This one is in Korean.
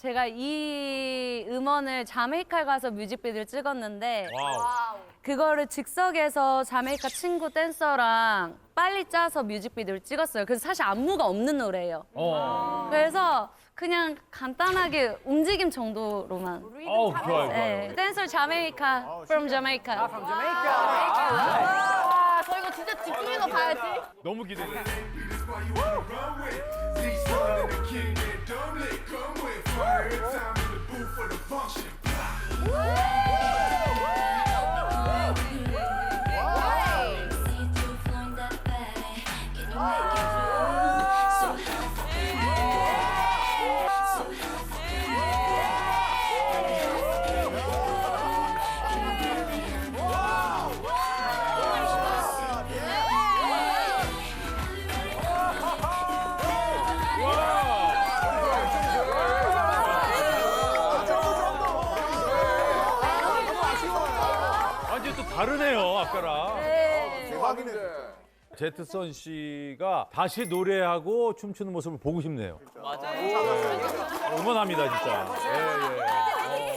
제가 이 음원을 자메이카에 가서 뮤직비디오를 찍었는데 와우. 그거를 즉석에서 자메이카 친구 댄서랑 빨리 짜서 뮤직비디오를 찍었어요. 그래서 사실 안무가 없는 노래예요. 어. 그래서 그냥 간단하게 움직임 정도로만. 어우, 좋아요, 좋아요. 네. 댄서 자메이카, from Jamaica. 아, 저 이거 진짜 집중해서 봐야지. 너무 기대돼. 완 전 다르네요, 아까랑. 대박이네. 제트선 씨가 다시 노래하고 춤추는 모습을 보고 싶네요. 맞아요. 응원합니다, 진짜. 예, 예.